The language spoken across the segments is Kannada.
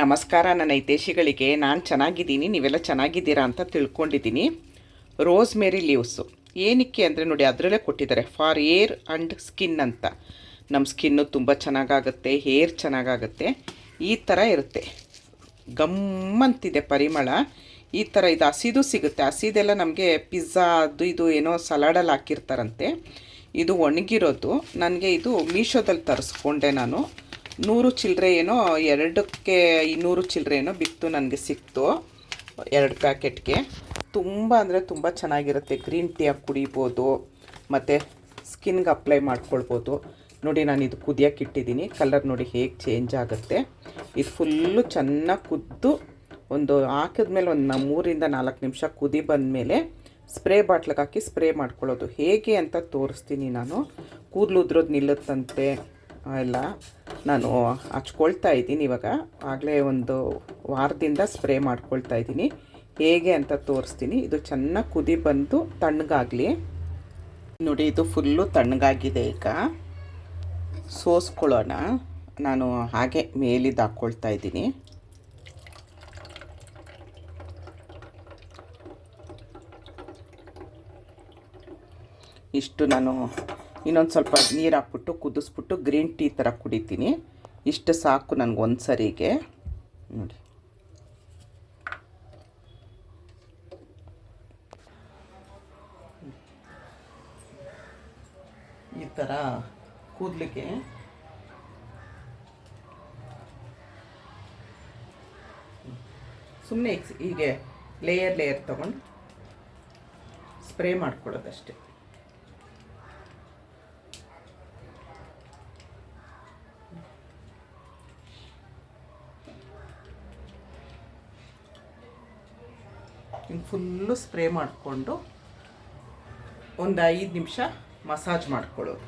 ನಮಸ್ಕಾರ, ನನ್ನ ಹಿತೇಶಿಗಳಿಗೆ ನಾನು ಚೆನ್ನಾಗಿದ್ದೀನಿ, ನೀವೆಲ್ಲ ಚೆನ್ನಾಗಿದ್ದೀರಾ ಅಂತ ತಿಳ್ಕೊಂಡಿದ್ದೀನಿ. Rosemary leaves. ಏನಕ್ಕೆ ಅಂದರೆ ನೋಡಿ, ಅದರಲ್ಲೇ ಕೊಟ್ಟಿದ್ದಾರೆ. ಫಾರ್ ಏರ್ ಆ್ಯಂಡ್ ಸ್ಕಿನ್ ಅಂತ. ನಮ್ಮ ಸ್ಕಿನ್ನು ತುಂಬ ಚೆನ್ನಾಗಾಗುತ್ತೆ, ಹೇರ್ ಚೆನ್ನಾಗಾಗುತ್ತೆ. ಈ ಥರ ಇರುತ್ತೆ. ಗಮ್ಮಂತಿದೆ ಪರಿಮಳ. ಈ ಥರ ಇದು ಹಸಿದು ಸಿಗುತ್ತೆ. ಹಸಿದೆಲ್ಲ ನಮಗೆ ಪಿಜ್ಜಾ, ಅದು ಇದು ಏನೋ ಸಲಾಡಲ್ಲಿ ಹಾಕಿರ್ತಾರಂತೆ. ಇದು ಒಣಗಿರೋದು. ನನಗೆ ಇದು ಮೀಶೋದಲ್ಲಿ ತರಿಸ್ಕೊಂಡೆ ನಾನು. ನೂರು ಚಿಲ್ಲರೆ ಏನೋ, ಎರಡಕ್ಕೆ ಇನ್ನೂರು ಚಿಲ್ಲರೆ ಏನೋ ಬಿತ್ತು, ನನಗೆ ಸಿಕ್ತು, ಎರಡು ಪ್ಯಾಕೆಟ್ಗೆ. ತುಂಬ ಅಂದರೆ ತುಂಬ ಚೆನ್ನಾಗಿರುತ್ತೆ. ಗ್ರೀನ್ ಟೀ ಆಗಿ ಕುಡಿಬೋದು, ಮತ್ತು ಸ್ಕಿನ್ಗೆ ಅಪ್ಲೈ ಮಾಡ್ಕೊಳ್ಬೋದು. ನೋಡಿ, ನಾನು ಇದು ಕುದಿಯೋಕೆ ಇಟ್ಟಿದ್ದೀನಿ. ಕಲರ್ ನೋಡಿ ಹೇಗೆ ಚೇಂಜ್ ಆಗುತ್ತೆ. ಇದು ಫುಲ್ಲು ಚೆನ್ನಾಗಿ ಕುದ್ದು, ಒಂದು ಹಾಕಿದ್ಮೇಲೆ ಒಂದು ಮೂರಿಂದ ನಾಲ್ಕು ನಿಮಿಷ ಕುದಿ ಬಂದಮೇಲೆ ಸ್ಪ್ರೇ ಬಾಟ್ಲಿಗೆ ಹಾಕಿ ಸ್ಪ್ರೇ ಮಾಡ್ಕೊಳ್ಳೋದು. ಹೇಗೆ ಅಂತ ತೋರಿಸ್ತೀನಿ ನಾನು. ಕೂದಲು ಉದ್ರೋದು ನಿಲ್ಲುತ್ತಂತೆ. ಎಲ್ಲ ನಾನು ಹಚ್ಕೊಳ್ತಾ ಇದ್ದೀನಿ ಇವಾಗ. ಆಗಲೇ ಒಂದು ವಾರದಿಂದ ಸ್ಪ್ರೇ ಮಾಡ್ಕೊಳ್ತಾ ಇದ್ದೀನಿ. ಹೇಗೆ ಅಂತ ತೋರಿಸ್ತೀನಿ. ಇದು ಚೆನ್ನಾಗಿ ಕುದಿ ಬಂದು ತಣ್ಣಗಾಗಲಿ. ನೋಡಿ, ಇದು ಫುಲ್ಲು ತಣ್ಣಗಾಗಿದೆ ಈಗ. ಸೋಸ್ಕೊಳ್ಳೋಣ. ನಾನು ಹಾಗೆ ಮೇಲಿದ್ದು ಹಾಕ್ಕೊಳ್ತಾ ಇದ್ದೀನಿ. ಇಷ್ಟು ನಾನು ಇನ್ನೊಂದು ಸ್ವಲ್ಪ ನೀರು ಹಾಕ್ಬಿಟ್ಟು ಕುದಿಸ್ಬಿಟ್ಟು ಗ್ರೀನ್ ಟೀ ಥರ ಕುಡಿತೀನಿ. ಇಷ್ಟು ಸಾಕು ನನಗೆ ಒಂದು ಸರಿಗೆ ನೋಡಿ. ಈ ಥರ ಕೂದಲಿಗೆ ಸುಮ್ಮನೆ ಹೀಗೆ ಲೇಯರ್ ಲೇಯರ್ ತೊಗೊಂಡು ಸ್ಪ್ರೇ ಮಾಡ್ಕೊಳ್ಳೋದಷ್ಟೇ. ಹಿಂಗೆ ಫುಲ್ಲು ಸ್ಪ್ರೇ ಮಾಡಿಕೊಂಡು ಒಂದು ಐದು ನಿಮಿಷ ಮಸಾಜ್ ಮಾಡ್ಕೊಳ್ಳೋದು.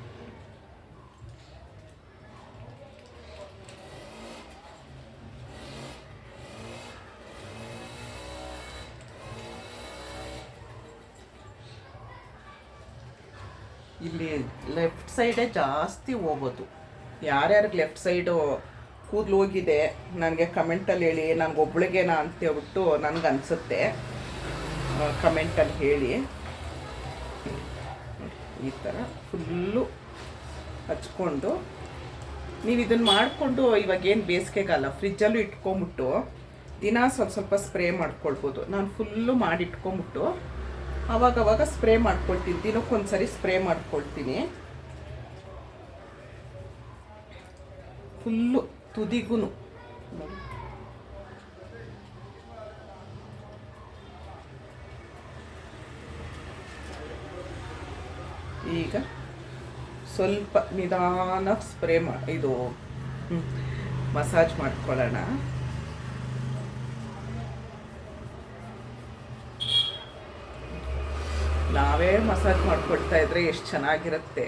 ಇಲ್ಲಿ ಲೆಫ್ಟ್ ಸೈಡೇ ಜಾಸ್ತಿ ಹೋಗೋದು. ಯಾರ್ಯಾರಿಗೆ ಲೆಫ್ಟ್ ಸೈಡು ಕೂದಲು ಹೋಗಿದೆ, ನನಗೆ ಕಮೆಂಟಲ್ಲಿ ಹೇಳಿ ನನಗೊಬ್ಳಿಗೇನಾ ಅಂತ ಹೇಳ್ಬಿಟ್ಟು ನನಗೆ ಅನಿಸುತ್ತೆ ಕಮೆಂಟಲ್ಲಿ ಹೇಳಿ. ಈ ಥರ ಫುಲ್ಲು ಹಚ್ಕೊಂಡು ನೀವು ಇದನ್ನು ಮಾಡಿಕೊಂಡು ಇವಾಗೇನು ಬೇಸಿಗೆಗಾಲ ಫ್ರಿಜ್ಜಲ್ಲೂ ಇಟ್ಕೊಂಬಿಟ್ಟು ದಿನ ಸ್ವಲ್ಪ ಸ್ವಲ್ಪ ಸ್ಪ್ರೇ ಮಾಡ್ಕೊಳ್ಬೋದು. ನಾನು ಫುಲ್ಲು ಮಾಡಿ ಇಟ್ಕೊಂಬಿಟ್ಟು ಅವಾಗವಾಗ ಸ್ಪ್ರೇ ಮಾಡ್ಕೊಳ್ತೀನಿ. ದಿನಕ್ಕೊಂದು ಸರಿ ಸ್ಪ್ರೇ ಮಾಡ್ಕೊಳ್ತೀನಿ. ಫುಲ್ಲು ತುದಿಗೂ ಈಗ ಸ್ವಲ್ಪ ನಿಧಾನ ಸ್ಪ್ರೇ ಮಾ ಇದು ಮಸಾಜ್ ಮಾಡ್ಕೊಳ್ಳೋಣ. ನಾವೇ ಮಸಾಜ್ ಮಾಡಿಕೊಡ್ತಾ ಇದ್ರೆ ಎಷ್ಟು ಚೆನ್ನಾಗಿರುತ್ತೆ.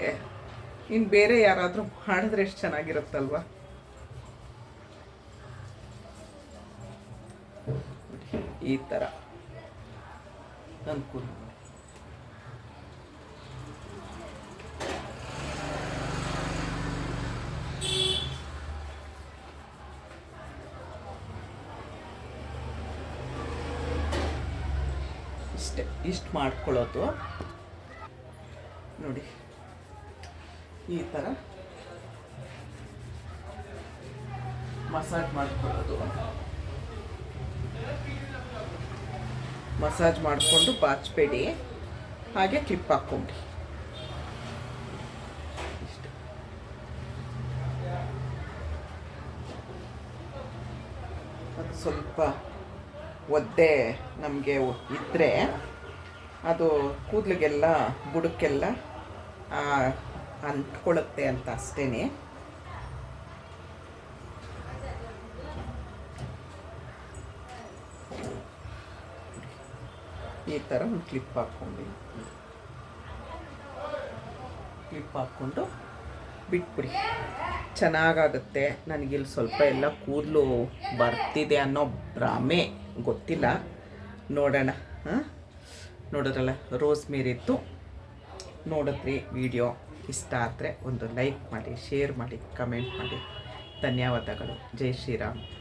ಇನ್ನು ಬೇರೆ ಯಾರಾದರೂ ಮಾಡಿದ್ರೆ ಎಷ್ಟು ಚೆನ್ನಾಗಿರುತ್ತಲ್ವ? ಈ ಥರ ಅನುಕೂಲ ಇಷ್ಟೇ ಇಷ್ಟು ಮಾಡ್ಕೊಳ್ಳೋದು. ನೋಡಿ, ಈ ಥರ ಮಸಾಜ್ ಮಾಡ್ಕೊಳ್ಳೋದು. ಮಸಾಜ್ ಮಾಡಿಕೊಂಡು ಬಾಚಬೇಡಿ. ಹಾಗೆ ಕ್ಲಿಪ್ ಹಾಕ್ಕೊಂಡು. ಸ್ವಲ್ಪ ಒದ್ದೆ ನಮಗೆ ಇದ್ದರೆ ಅದು ಕೂದಲಿಗೆಲ್ಲ, ಬುಡಕ್ಕೆಲ್ಲ ಅಂಟ್ಕೊಳ್ಳುತ್ತೆ ಅಂತ ಅಷ್ಟೇ ಈ ಥರ ಒಂದು ಕ್ಲಿಪ್ ಹಾಕ್ಕೊಂಡು ಕ್ಲಿಪ್ ಹಾಕ್ಕೊಂಡು ಬಿಟ್ಬಿಡಿ. ಚೆನ್ನಾಗಾಗುತ್ತೆ. ನನಗಿಲ್ಲಿ ಸ್ವಲ್ಪ ಎಲ್ಲ ಕೂದಲು ಬರ್ತಿದೆ ಅನ್ನೋ ಭ್ರಮೆ. ಗೊತ್ತಿಲ್ಲ. ನೋಡೋಣ, ಹಾಂ? ನೋಡಿದ್ರಲ್ಲ ರೋಸ್ ಮೇರಿತ್ತು ನೋಡಿದ್ರಿ ವಿಡಿಯೋ ಇಷ್ಟ ಆದರೆ ಒಂದು ಲೈಕ್ ಮಾಡಿ ಶೇರ್ ಮಾಡಿ ಕಮೆಂಟ್ ಮಾಡಿ. ಧನ್ಯವಾದಗಳು. ಜೈ ಶ್ರೀರಾಮ್.